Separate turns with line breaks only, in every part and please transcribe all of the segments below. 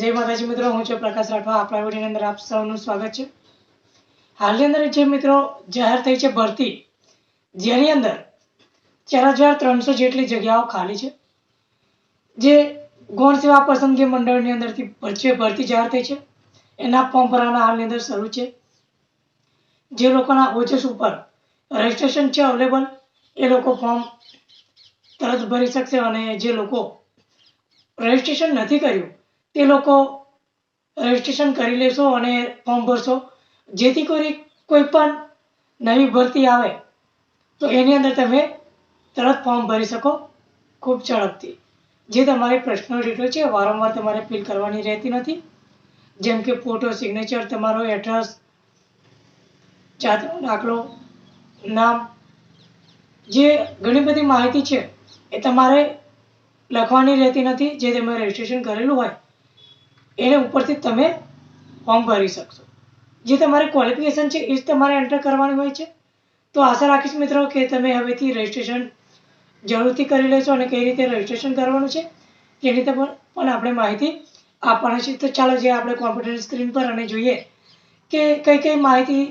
જય માતાજી મિત્રો, હું છું પ્રકાશ રાઠવા. આપણા વિડીયોની અંદર આપ સૌનું સ્વાગત છે. હાલની અંદર જે મિત્રો જાહેર થઈ છે ભરતી, જેની અંદર ચાર હજાર ત્રણસો જેટલી જગ્યાઓ ખાલી છે. જે ગૌણ સેવા પસંદગી મંડળની અંદરથી ભરતી ભરતી જાહેર થઈ છે. એના ફોર્મ ભરવાના હાલની અંદર શરૂ છે. જે લોકોના ઓજસ ઉપર રજિસ્ટ્રેશન છે અવેલેબલ એ લોકો ફોર્મ તરત ભરી શકશે અને જે લોકો રજિસ્ટ્રેશન નથી કર્યું તે લોકો રજિસ્ટ્રેશન કરી લેશો અને ફોર્મ ભરશો. જેથી કરી કોઈ પણ નવી ભરતી આવે, તો એની અંદર તમે તરત ફોર્મ ભરી શકો. ખૂબ ઝડપથી. જે તમારી પર્સનલ ડિટેલ છે, વારંવાર તમારે ફિલ કરવાની રહેતી નથી. જેમ કે ફોટો સિગ્નેચર, તમારો એડ્રેસ, જાતનો દાખલો, નામ, જે ઘણી બધી માહિતી છે, એ તમારે લખવાની રહેતી નથી. જે તમે રજિસ્ટ્રેશન કરેલું હોય એને ઉપરથી તમે ફોર્મ ભરી શકશો. જે તમારે ક્વોલિફિકેશન છે, એ જ તમારે એન્ટર કરવાની હોય છે. તો આશા રાખીશ મિત્રો કે તમે હવેથી રજિસ્ટ્રેશન જરૂરથી કરી લેશો અને કઈ રીતે રજિસ્ટ્રેશન કરવાનું છે તેની રીતે પણ પણ આપણે માહિતી આપવાની છે. તો ચાલો જે આપણે કોમ્પ્યુટર સ્ક્રીન પર અને જોઈએ કે કઈ કઈ માહિતી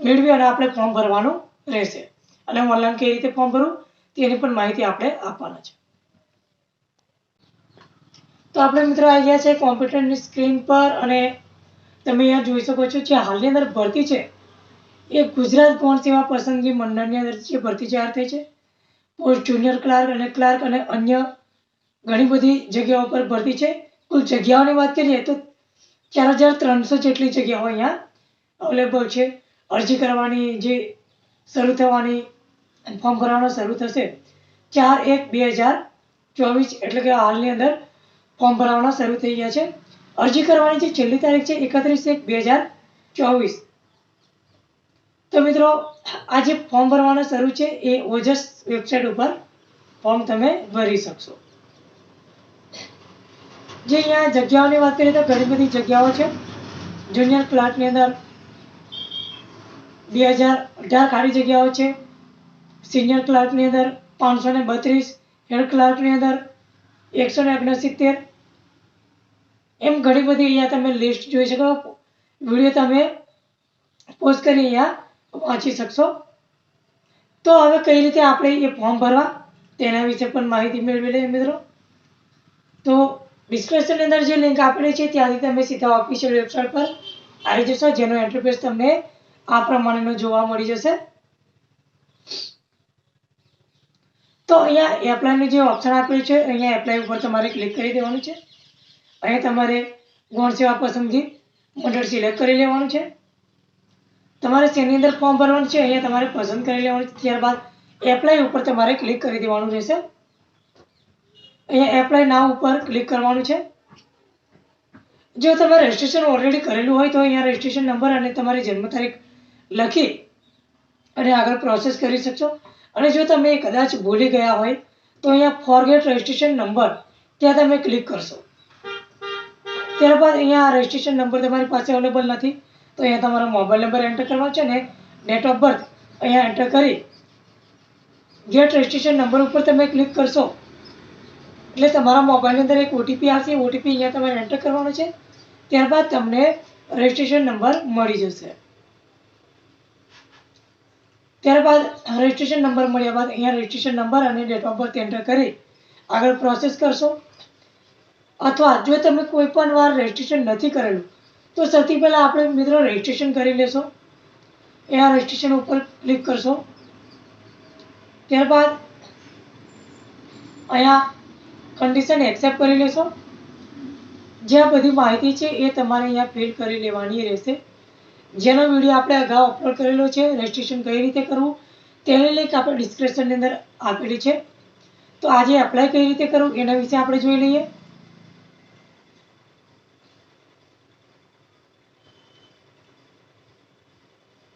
મેળવી અને આપણે ફોર્મ ભરવાનું રહેશે. અને ઓનલાઈન કઈ રીતે ફોર્મ ભરવું તેની પણ માહિતી આપણે આપવાના છે. તો આપણે મિત્રો આવી છે કોમ્પ્યુટરની સ્ક્રીન પર અને તમે અહીંયા જોઈ શકો છો જે હાલની અંદર ભરતી છે. એ ગુજરાત ગૌણ સેવા પસંદગી મંડળની અંદર જે ભરતી જાહેર થઈ છે. પોસ્ટ જુનિયર ક્લાર્ક અને ક્લાર્ક અને અન્ય ઘણી બધી જગ્યાઓ પર ભરતી છે. કુલ જગ્યાઓની વાત કરીએ તો ચાર હજાર ત્રણસો જેટલી જગ્યાઓ અહીંયા અવેલેબલ છે. અરજી કરવાની જે શરૂ થવાની ફોર્મ ભરવાનો શરૂ થશે ચાર એક બે હજાર ચોવીસ એટલે કે હાલની અંદર ફોર્મ ભરવાના શરૂ થઈ ગયા છે. અરજી કરવાની જે છેલ્લી તારીખ છે, એકત્રીસ એક બે હજાર ચોવીસ. તો મિત્રો, આ જે ફોર્મ ભરવાના શરૂ છે, એ ઓજસ વેબસાઇટ ઉપર ફોર્મ તમે ભરી શકશો. જે અહીંયા જગ્યાઓની વાત કરીએ તો ઘણી બધી જગ્યાઓ છે. જુનિયર ક્લાર્કની અંદર બે હજાર અઢાર ખાલી જગ્યાઓ છે. સિનિયર ક્લાર્કની અંદર પાંચસો ને બત્રીસ, હેડ ક્લાર્કની અંદર એકસો ને ઓગણસિત્તેર એમ ઘણી બધી અહીંયા તમે લિસ્ટ જોઈ શકો. વીડિયો તમે પોસ્ટ કરી અહીંયા વાંચી શકશો. તો હવે કઈ રીતે આપણે એ ફોર્મ ભરવા તેના વિશે પણ માહિતી મેળવી લઈએ મિત્રો. તો ડિસ્ક્રિપ્શનની અંદર જે લિંક આપેલી છે ત્યાંથી તમે સીધા ઓફિશિયલ વેબસાઇટ પર આવી જશો, જેનો ઇન્ટરફેસ તમને આ પ્રમાણેનો જોવા મળી જશે. તો અહીંયા એપ્લાયનું જે ઓપ્શન આપેલું છે, અહીંયા એપ્લાય ઉપર તમારે ક્લિક કરી દેવાનું છે. અહીંયા તમારે ગૌણ સેવા પસંદગી મંડળ સિલેક્ટ કરી લેવાનું છે. તમારે શેની અંદર ફોર્મ ભરવાનું છે અહીંયા તમારે પસંદ કરી લેવાનું છે. ત્યારબાદ એપ્લાય ઉપર તમારે ક્લિક કરી દેવાનું રહેશે. અહીંયા એપ્લાય નાવ ઉપર ક્લિક કરવાનું છે. જો તમે રજિસ્ટ્રેશન ઓલરેડી કરેલું હોય તો અહીંયા રજિસ્ટ્રેશન નંબર અને તમારી જન્મ તારીખ લખી અને આગળ પ્રોસેસ કરી શકશો. અને જો તમે કદાચ ભૂલી ગયા હોય તો અહીંયા ફોરગેટ રજિસ્ટ્રેશન નંબર ત્યાં તમે ક્લિક કરશો. ત્યારબાદ અહીંયા રજિસ્ટ્રેશન નંબર તમારી પાસે અવેલેબલ નથી. તો અહીંયા તમારો મોબાઈલ નંબર એન્ટર કરવાનો છે ને ડેટ ઓફ બર્થ અહીંયા એન્ટર કરી ગેટ રજિસ્ટ્રેશન નંબર ઉપર તમે ક્લિક કરશો. એટલે તમારા મોબાઈલની અંદર એક ઓટીપી આવશે. ઓટીપી અહીંયા તમારે એન્ટર કરવાનો છે. ત્યારબાદ તમને રજિસ્ટ્રેશન નંબર મળી જશે. ત્યારબાદ રજિસ્ટ્રેશન નંબર મળ્યા બાદ અહીંયા રજિસ્ટ્રેશન નંબર અને ડેટ ઓફ બર્થ એન્ટર કરી આગળ પ્રોસેસ કરશો. અથવા જો તમે કોઈ પણ વાર રજિસ્ટ્રેશન નથી કરેલું, તો સૌથી પહેલાં આપણે મિત્રો રજિસ્ટ્રેશન કરી લેશો. એ આ રજિસ્ટ્રેશન ઉપર ક્લિક કરશો. ત્યારબાદ અહીંયા કન્ડિશન એક્સેપ્ટ કરી લેશો. જે આ બધી માહિતી છે એ તમારે અહીંયા ફિલ કરી લેવાની રહેશે. જેનો વીડિયો આપણે અગાઉ અપલોડ કરેલો છે રજિસ્ટ્રેશન કઈ રીતે કરવું, તેની લિંક આપણે ડિસ્ક્રિપ્શનની અંદર આપેલી છે. તો આજે એપ્લાય કઈ રીતે કરવું, એના વિશે આપણે જોઈ લઈએ.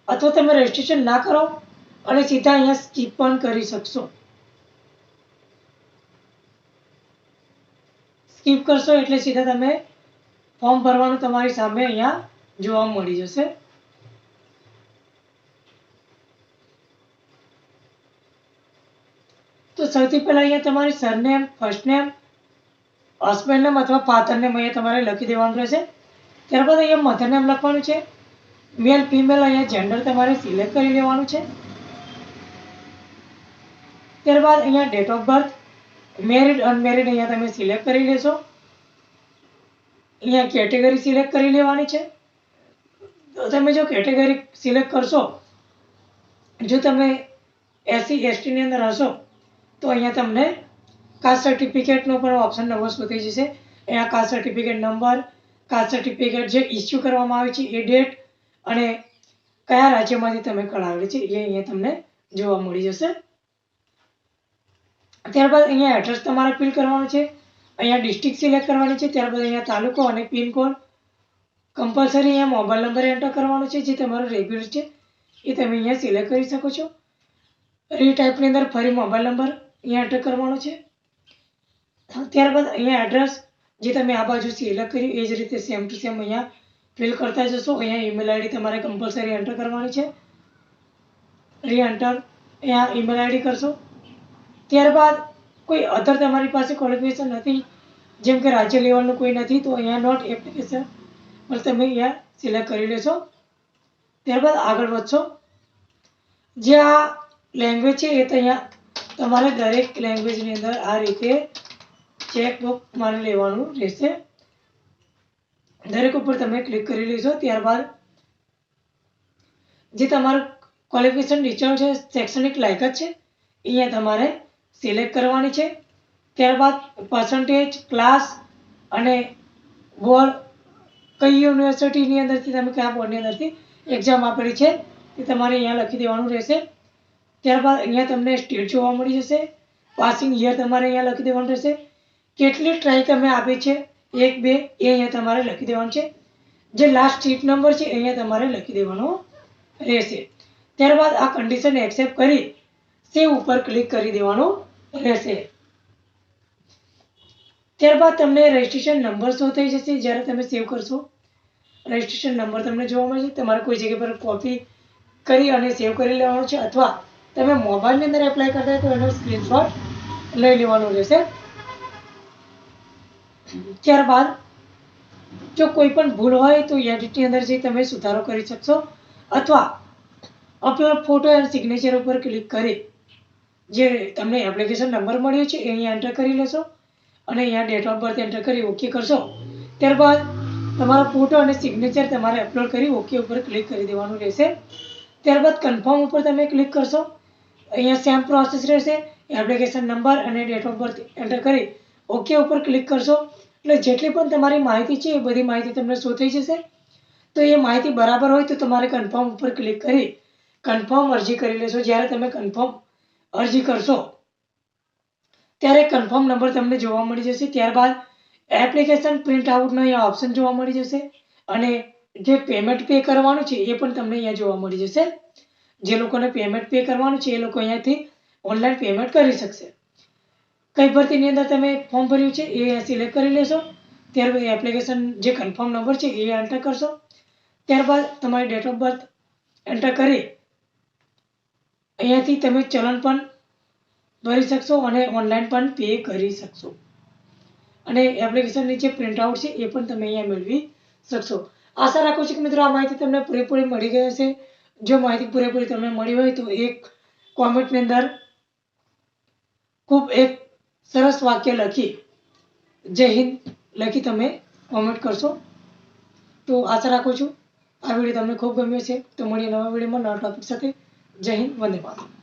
અથવા તમે રજિસ્ટ્રેશન ના કરો અને સીધા અહીંયા સ્કીપ પણ કરી શકશો. સ્કીપ કરશો એટલે સીધા તમે ફોર્મ ભરવાનું તમારી સામે અહીંયા જોવા મળી જશે. તો સૌથી પહેલાં અહીંયા તમારી surname first name husband name અથવા ફાધર નેમ અહીંયા તમારે લખી દેવાનું રહેશે. ત્યારબાદ અહીંયા મધર નેમ લખવાનું છે. મેલ ફિમેલ અહીંયા જેન્ડર તમારે સિલેક્ટ કરી લેવાનું છે. ત્યારબાદ અહીંયા date of birth married unmarried અહીંયા તમે સિલેક્ટ કરી લેશો. અહીંયા કેટેગરી સિલેક્ટ કરી લેવાની છે. તો તમે જો કેટેગરી સિલેક્ટ કરશો, જો તમે એસસી એસટીની અંદર હશો, તો અહીંયા તમને કાસ્ટ સર્ટિફિકેટનો પણ ઓપ્શન નવો શોધી જશે? અહીંયા caste certificate number caste certificate જે ઇસ્યુ કરવામાં આવે છે, એ ડેટ અને કયા રાજ્યમાંથી તમે કઢાવેલી છે એ અહીંયા તમને જોવા મળી જશે. ત્યારબાદ અહીંયા એડ્રેસ તમારે ફિલ કરવાનું છે. અહીંયા ડિસ્ટ્રિક્ટ સિલેક્ટ કરવાની છે. ત્યારબાદ અહીંયા તાલુકો અને પિનકોડ કમ્પલસરી અહીંયા મોબાઈલ નંબર એન્ટર કરવાનો છે, જે તમારો રેગ્યુલર છે, એ તમે અહીંયા સિલેક્ટ કરી શકો છો. રીટાઈપની અંદર ફરી મોબાઈલ નંબર અહીંયા એન્ટર કરવાનો છે. ત્યારબાદ અહીંયા એડ્રેસ જે તમે આ બાજુ સિલેક્ટ કર્યું, એ જ રીતે સેમ ટુ સેમ અહીંયા ફિલ કરતા જશો, અહીંયા ઈમેલ આઈડી તમારે કમ્પલસરી એન્ટર કરવાની છે. રી એન્ટર અહીંયા ઈમેલ આઈડી કરશો. ત્યારબાદ કોઈ અધર તમારી પાસે ક્વોલિફિકેશન નથી, જેમ કે રાજ્ય લેવલનું કોઈ નથી, તો અહીંયા નોટ એપ્લિકેશન પણ તમે અહીંયા સિલેક્ટ કરી લેશો. ત્યારબાદ આગળ વધશો. જે આ લેંગ્વેજ છે, એ તો અહીંયા તમારે દરેક લેંગ્વેજની અંદર આ રીતે ચેકબુક મારી લેવાનું રહેશે. દરેક ઉપર તમે ક્લિક કરી લેશો ત્યારબાદ જે તમારું ક્વોલિફિકેશન ડિટેલ છે, શૈક્ષણિક લાયકાત છે, અહીંયા તમારે સિલેક્ટ કરવાની છે. ત્યારબાદ પર્સન્ટેજ ક્લાસ અને બોર્ડ કઈ યુનિવર્સિટીની અંદરથી, તમે કયા બોર્ડની અંદરથી એક્ઝામ આપેલી છે, તે તમારે અહીંયા લખી દેવાનું રહેશે. ત્યારબાદ અહીંયા તમને સ્ટેટ જોવા મળી જશે. પાસિંગ યર તમારે અહીંયા લખી દેવાનું રહેશે. કેટલી ટ્રાય તમે આપી છે એક, બે, એ અહીંયા તમારે લખી દેવાનું છે. જે લાસ્ટ સીટ નંબર છે અહીંયા તમારે લખી દેવાનો રહેશે. ત્યારબાદ આ કન્ડિશન એક્સેપ્ટ કરી સેવ ઉપર ક્લિક કરી દેવાનું રહેશે. ત્યારબાદ તમને રજિસ્ટ્રેશન નંબર શો થઈ જશે, જ્યારે તમે સેવ કરશો? રજિસ્ટ્રેશન નંબર તમને જોવા મળશે. તમારે કોઈ જગ્યા પર કોપી કરી અને સેવ કરી લેવાનો છે, અથવા તમે મોબાઈલની અંદર એપ્લાય કરતા હોય તો એનો સ્ક્રીનશોટ લઈ લેવાનો રહેશે. ત્યારબાદ જો કોઈ પણ ભૂલ હોય તો એડિટની અંદર જઈ તમે સુધારો કરી શકશો. અથવા અપલોડ ફોટો એન્ડ સિગ્નેચર ઉપર ક્લિક કરી જે તમને એપ્લિકેશન નંબર મળ્યો છે, એ અહીંયા એન્ટર કરી લેશો. અને અહીંયા ડેટ ઓફ બર્થ એન્ટર કરી ઓકે કરશો. ત્યારબાદ તમારો ફોટો અને સિગ્નેચર તમારે અપલોડ કરી ઓકે ઉપર ક્લિક કરી દેવાનું રહેશે. ત્યારબાદ કન્ફર્મ ઉપર તમે ક્લિક કરશો. અહીંયા સેમ પ્રોસેસ રહેશે. એપ્લિકેશન નંબર અને ડેટ ઓફ બર્થ એન્ટર કરી ઓકે ઉપર ક્લિક કરશો. એટલે જેટલી પણ તમારી માહિતી છે એ બધી માહિતી તમને શો થઈ જશે. તો એ માહિતી બરાબર હોય તો તમારે કન્ફર્મ ઉપર ક્લિક કરી કન્ફર્મ અરજી કરી લેશો. જ્યારે તમે કન્ફર્મ અરજી કરશો, ત્યારે કન્ફર્મ નંબર તમને જોવા મળી જશે. ત્યારબાદ એપ્લિકેશન પ્રિન્ટ આઉટનો અહીંયા ઓપ્શન જોવા મળી જશે. અને જે પેમેન્ટ પે કરવાનું છે એ પણ તમને અહીંયા જોવા મળી જશે. જે લોકોને પેમેન્ટ પે કરવાનું છે એ લોકો અહીંયાથી ઓનલાઈન પેમેન્ટ કરી શકશે. કઈ ભરતીની અંદર તમે ફોર્મ ભર્યું છે, એ સિલેક્ટ કરી લેશો. ત્યારબાદ એપ્લિકેશન જે કન્ફર્મ નંબર છે, એ એન્ટર કરશો. ત્યારબાદ તમારી ડેટ ઓફ બર્થ એન્ટર કરી અહીંયાથી તમે ચલણ પણ ભરી શકશો અને ઓનલાઈન પણ પે કરી શકશો. અને એપ્લિકેશનની જે પ્રિન્ટઆઉટ છે, એ પણ તમે અહીંયા મેળવી શકશો. આશા રાખું છું કે મિત્રો, આ માહિતી તમને પૂરેપૂરી મળી ગઈ હશે. જો માહિતી પૂરેપૂરી તમને મળી હોય તો એક કોમેન્ટની અંદર ખૂબ એક સરસ વાક્ય લખી. જય હિન્દ. લખી તમે કોમેન્ટ કરશો. તો આશા રાખું છું આ વીડિયો તમને ખૂબ ગમ્યો છે તો મળીએ નવા વિડીયોમાં નવા ટોપિક સાથે. જય હિન્દ. વંદે માતરમ.